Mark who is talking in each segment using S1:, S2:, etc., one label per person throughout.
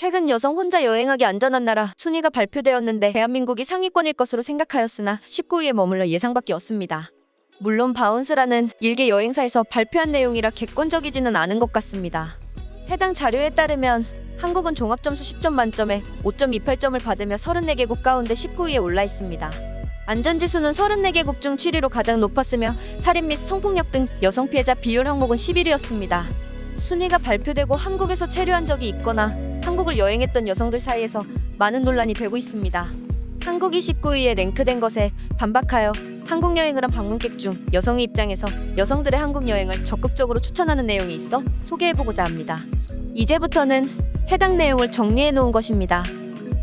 S1: 최근 여성 혼자 여행하기 안전한 나라 순위가 발표되었는데 대한민국이 상위권일 것으로 생각하였으나 19위에 머물러 예상밖이었습니다. 물론 바운스라는 일개 여행사에서 발표한 내용이라 객관적이지는 않은 것 같습니다. 해당 자료에 따르면 한국은 종합점수 10점 만점에 5.28점을 받으며 34개국 가운데 19위에 올라 있습니다. 안전지수는 34개국 중 7위로 가장 높았으며 살인 및 성폭력 등 여성 피해자 비율 항목은 11위였습니다. 순위가 발표되고 한국에서 체류한 적이 있거나 한국을 여행했던 여성들 사이에서 많은 논란이 되고 있습니다. 한국이 19위에 랭크된 것에 반박하여 한국 여행을 한 방문객 중 여성의 입장에서 여성들의 한국 여행을 적극적으로 추천하는 내용이 있어 소개해보고자 합니다. 이제부터는 해당 내용을 정리해 놓은 것입니다.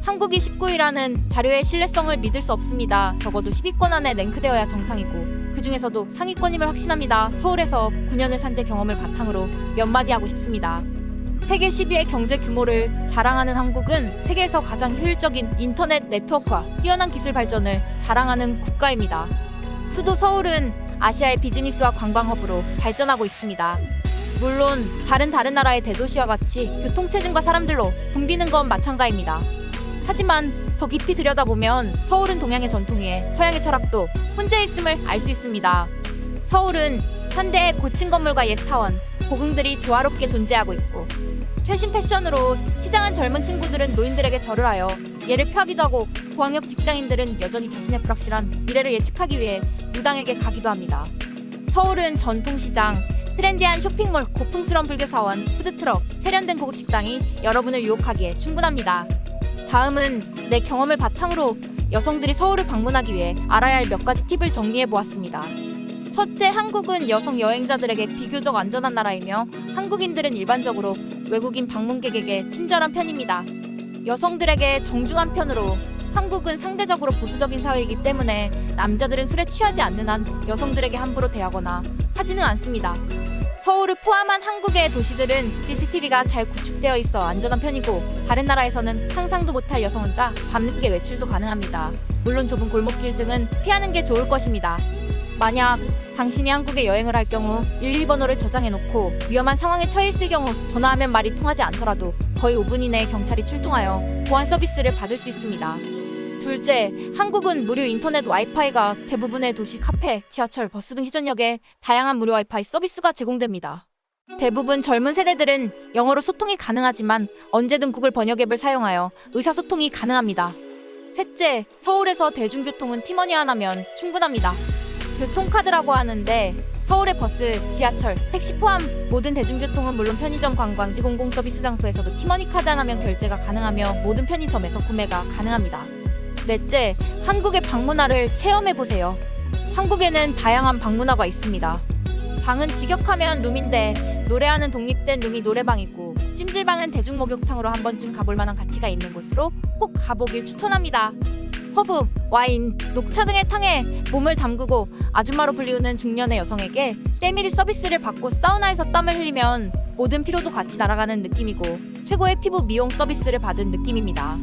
S2: 한국이 19위라는 자료의 신뢰성을 믿을 수 없습니다. 적어도 10위권 안에 랭크되어야 정상이고 그 중에서도 상위권임을 확신합니다. 서울에서 9년을 산재 경험을 바탕으로 몇 마디 하고 싶습니다. 세계 10위의 경제 규모를 자랑하는 한국은 세계에서 가장 효율적인 인터넷 네트워크와 뛰어난 기술 발전을 자랑하는 국가입니다. 수도 서울은 아시아의 비즈니스와 관광 허브로 발전하고 있습니다. 물론 다른 다른 나라의 대도시와 같이 교통체증과 사람들로 붐비는 건 마찬가지입니다. 하지만 더 깊이 들여다보면 서울은 동양의 전통에 서양의 철학도 혼재 있음을 알 수 있습니다. 서울은 현대의 고층 건물과 옛 사원, 고궁들이 조화롭게 존재하고 있고 최신 패션으로 치장한 젊은 친구들은 노인들에게 절을 하여 예를 표하기도 하고 고학력 직장인들은 여전히 자신의 불확실한 미래를 예측하기 위해 무당에게 가기도 합니다. 서울은 전통시장, 트렌디한 쇼핑몰, 고풍스러운 불교사원, 푸드트럭, 세련된 고급 식당이 여러분을 유혹하기에 충분합니다. 다음은 내 경험을 바탕으로 여성들이 서울을 방문하기 위해 알아야 할 몇 가지 팁을 정리해 보았습니다. 첫째, 한국은 여성 여행자들에게 비교적 안전한 나라이며 한국인들은 일반적으로 외국인 방문객에게 친절한 편입니다. 여성들에게 정중한 편으로 한국은 상대적으로 보수적인 사회이기 때문에 남자들은 술에 취하지 않는 한 여성들에게 함부로 대하거나 하지는 않습니다. 서울을 포함한 한국의 도시들은 CCTV가 잘 구축되어 있어 안전한 편이고 다른 나라에서는 상상도 못할 여성 혼자 밤늦게 외출도 가능합니다. 물론 좁은 골목길 등은 피하는 게 좋을 것입니다. 만약 당신이 한국에 여행을 할 경우 112번호를 저장해 놓고 위험한 상황에 처해 있을 경우 전화하면 말이 통하지 않더라도 거의 5분 이내에 경찰이 출동하여 보안 서비스를 받을 수 있습니다. 둘째, 한국은 무료 인터넷 와이파이가 대부분의 도시 카페, 지하철, 버스 등 시전역에 다양한 무료 와이파이 서비스가 제공됩니다. 대부분 젊은 세대들은 영어로 소통이 가능하지만 언제든 구글 번역 앱을 사용하여 의사소통이 가능합니다. 셋째, 서울에서 대중교통은 팀원이 하나면 충분합니다. 교통카드라고 하는데 서울의 버스, 지하철, 택시 포함 모든 대중교통은 물론 편의점, 관광지, 공공서비스 장소에서도 팀원이 카드 하나면 결제가 가능하며 모든 편의점에서 구매가 가능합니다. 넷째, 한국의 방문화를 체험해 보세요. 한국에는 다양한 방문화가 있습니다. 방은 직역하면 룸인데 노래하는 독립된 룸이 노래방이고 찜질방은 대중목욕탕으로 한 번쯤 가볼 만한 가치가 있는 곳으로 꼭 가보길 추천합니다. 허브, 와인, 녹차 등의 탕에 몸을 담그고 아줌마로 불리우는 중년의 여성에게 때밀이 서비스를 받고 사우나에서 땀을 흘리면 모든 피로도 같이 날아가는 느낌이고 최고의 피부 미용 서비스를 받은 느낌입니다.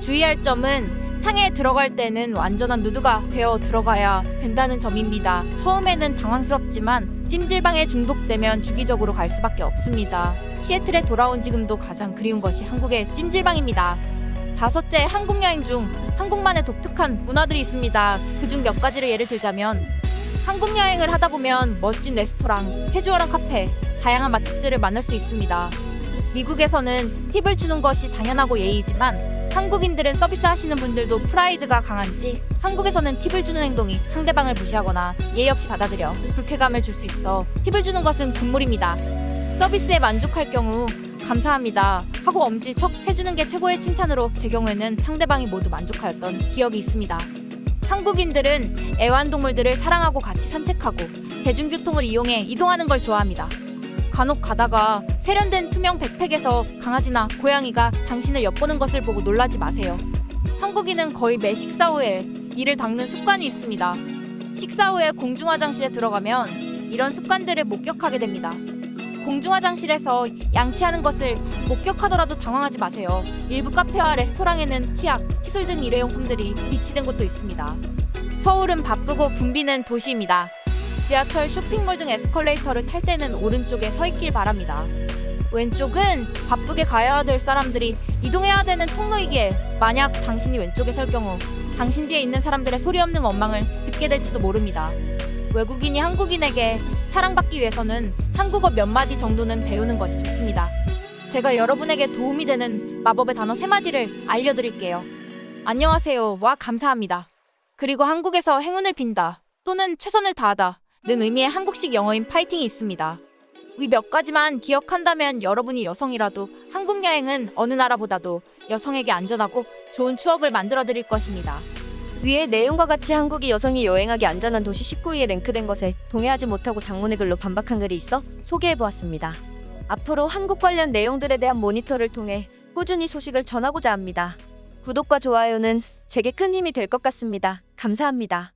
S2: 주의할 점은 탕에 들어갈 때는 완전한 누드가 되어 들어가야 된다는 점입니다. 처음에는 당황스럽지만 찜질방에 중독되면 주기적으로 갈 수밖에 없습니다. 시애틀에 돌아온 지금도 가장 그리운 것이 한국의 찜질방입니다. 다섯째, 한국 여행 중 한국만의 독특한 문화들이 있습니다. 그중 몇 가지를 예를 들자면 한국 여행을 하다 보면 멋진 레스토랑, 캐주얼한 카페, 다양한 맛집들을 만날 수 있습니다. 미국에서는 팁을 주는 것이 당연하고 예의이지만 한국인들은 서비스 하시는 분들도 프라이드가 강한지 한국에서는 팁을 주는 행동이 상대방을 무시하거나 예의 없이 받아들여 불쾌감을 줄 수 있어 팁을 주는 것은 금물입니다. 서비스에 만족할 경우 감사합니다 하고 엄지 척 해주는 게 최고의 칭찬으로 제 경우에는 상대방이 모두 만족하였던 기억이 있습니다. 한국인들은 애완동물들을 사랑하고 같이 산책하고 대중교통을 이용해 이동하는 걸 좋아합니다. 간혹 가다가 세련된 투명 백팩에서 강아지나 고양이가 당신을 엿보는 것을 보고 놀라지 마세요. 한국인은 거의 매 식사 후에 이를 닦는 습관이 있습니다. 식사 후에 공중화장실에 들어가면 이런 습관들을 목격하게 됩니다. 공중화장실에서 양치하는 것을 목격하더라도 당황하지 마세요. 일부 카페와 레스토랑에는 치약, 칫솔 등 일회용품들이 비치된 곳도 있습니다. 서울은 바쁘고 붐비는 도시입니다. 지하철, 쇼핑몰 등 에스컬레이터를 탈 때는 오른쪽에 서 있길 바랍니다. 왼쪽은 바쁘게 가야 될 사람들이 이동해야 되는 통로이기에 만약 당신이 왼쪽에 설 경우 당신 뒤에 있는 사람들의 소리 없는 원망을 듣게 될지도 모릅니다. 외국인이 한국인에게 사랑받기 위해서는 한국어 몇 마디 정도는 배우는 것이 좋습니다. 제가 여러분에게 도움이 되는 마법의 단어 세 마디를 알려드릴게요. 안녕하세요. 와 감사합니다. 그리고 한국에서 행운을 빈다 또는 최선을 다하다 는 의미의 한국식 영어인 파이팅이 있습니다. 위몇 가지만 기억한다면 여러분이 여성이라도 한국 여행은 어느 나라보다도 여성에게 안전하고 좋은 추억을 만들어 드릴 것입니다.
S1: 위의 내용과 같이 한국이 여성이 여행하기 안전한 도시 19위에 랭크된 것에 동의하지 못하고 장문의 글로 반박한 글이 있어 소개해보았습니다. 앞으로 한국 관련 내용들에 대한 모니터를 통해 꾸준히 소식을 전하고자 합니다. 구독과 좋아요는 제게 큰 힘이 될 것 같습니다. 감사합니다.